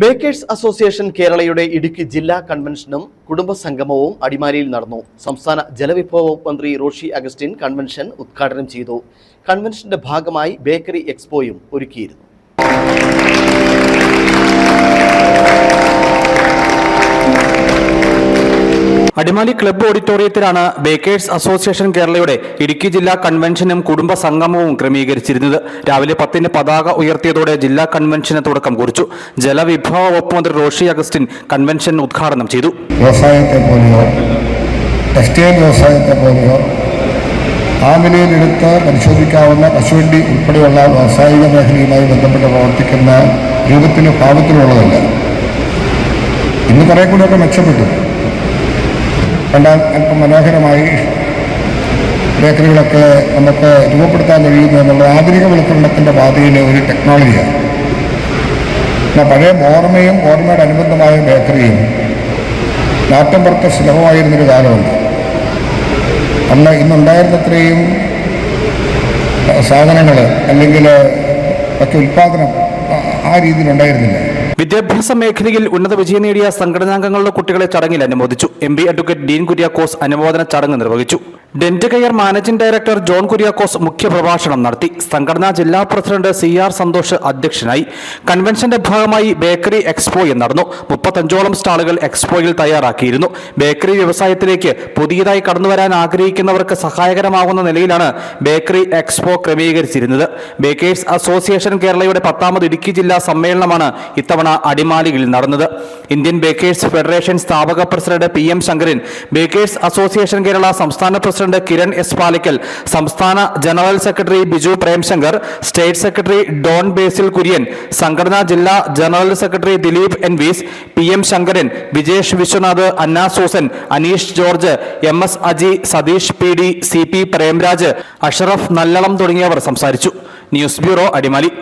Baker's association കേരളയുടെ ഇടുക്കി ജില്ലാ കൺവെൻഷനും കുടുംബസംഗമവും അടിമാലിയിൽ നടന്നു. സംസ്ഥാന ജലവിഭവ മന്ത്രി റോഷി അഗസ്റ്റിൻ കൺവെൻഷൻ ഉദ്ഘാടനം ചെയ്തു. കൺവെൻഷന്റെ ഭാഗമായി ബേക്കറി എക്സ്പോയും ഒരുക്കിയിരുന്നു. അടിമാലി ക്ലബ്ബ് ഓഡിറ്റോറിയത്തിലാണ് ബേക്കേഴ്സ് അസോസിയേഷൻ കേരളയുടെ ഇടുക്കി ജില്ലാ കൺവെൻഷനും കുടുംബ സംഗമവും ക്രമീകരിച്ചിരുന്നത്. രാവിലെ പത്തിന് പതാക ഉയർത്തിയതോടെ ജില്ലാ കൺവെൻഷന് തുടക്കം കുറിച്ചു. ജലവിഭവ വകുപ്പ് മന്ത്രി റോഷി അഗസ്റ്റിൻ കൺവെൻഷൻ ഉദ്ഘാടനം ചെയ്തു. വ്യവസായത്തെ പോലെയോ ടെക്സ്റ്റൈൽ വ്യവസായത്തെ പോലെയോ ആ നിലയിലെടുത്ത് പരിശോധിക്കാവുന്ന കശുവണ്ടി ഉൾപ്പെടെയുള്ള വ്യാവസായിക മേഖലയുമായി ബന്ധപ്പെട്ട് പ്രവർത്തിക്കുന്ന രൂപത്തിലും ഭാവത്തിലുള്ളതല്ല ഇന്ന് കുറേ കൂടെയൊക്കെ മെച്ചപ്പെട്ടു. കണ്ടാൽ അല്പം മനോഹരമായി ബേക്കറികളൊക്കെ നമുക്ക് രൂപപ്പെടുത്താൻ കഴിയുന്നു എന്നുള്ള ആധുനികവൽക്കരണത്തിന്റെ പാതയിലെ ഒരു ടെക്നോളജിയാണ് എന്നാൽ പഴയ ഓർമ്മയും ഓർമ്മയുടെ അനുബന്ധമായ ബേക്കറിയും നാട്ടമ്പുറത്തെ സുലഭമായിരുന്നൊരു കാലമുണ്ട്. അന്ന് ഇന്നുണ്ടായിരുന്നത്രയും സാധനങ്ങൾ അല്ലെങ്കിൽ ഒക്കെ ഉൽപ്പാദനം ആ രീതിയിലുണ്ടായിരുന്നില്ല. വിദ്യാഭ്യാസ മേഖലയിൽ ഉന്നത വിജയം നേടിയ സംഘടനാംഗങ്ങളുടെ കുട്ടികളെ ചടങ്ങിൽ അനുമോദിച്ചു. M P advocate Dean Kuriakose അനുമോദന ചടങ്ങ് നിർവഹിച്ചു. Dent Care managing director John Kuriakose മുഖ്യപ്രഭാഷണം നടത്തി. സംഘടനാ ജില്ലാ പ്രസിഡന്റ് സി ആർ സന്തോഷ് അധ്യക്ഷനായി. കൺവെൻഷന്റെ ഭാഗമായി ബേക്കറി എക്സ്പോയും നടന്നു. മുപ്പത്തഞ്ചോളം സ്റ്റാളുകൾ എക്സ്പോയിൽ തയ്യാറാക്കിയിരുന്നു. ബേക്കറി വ്യവസായത്തിലേക്ക് പുതിയതായി കടന്നുവരാൻ ആഗ്രഹിക്കുന്നവർക്ക് സഹായകരമാകുന്ന നിലയിലാണ് ബേക്കറി എക്സ്പോ ക്രമീകരിച്ചിരുന്നത്. ബേക്കേഴ്സ് അസോസിയേഷൻ കേരളയുടെ പത്താമത് ഇടുക്കി ജില്ലാ സമ്മേളനമാണ് ഇത്തവണ അടിമാലിയിൽ നടന്നത്. ഇന്ത്യൻ ബേക്കേഴ്സ് ഫെഡറേഷൻ സ്ഥാപക president P M Sankaran bakers association Kerala സംസ്ഥാന പ്രസിഡന്റ് കിരൺ എസ് പാലിക്കൽ സംസ്ഥാന general secretary Biju Premshankar state secretary Don Basil Kurian സംഘടനാ ജില്ലാ general secretary Dileep N Weiss P M Sankaran Vijesh Viswanath Anna Susan Aneesh George M S Aji Satheesh P D C P Premraj Ashraf Nallalam തുടങ്ങിയവർ സംസാരിച്ചു. News bureau Adimali.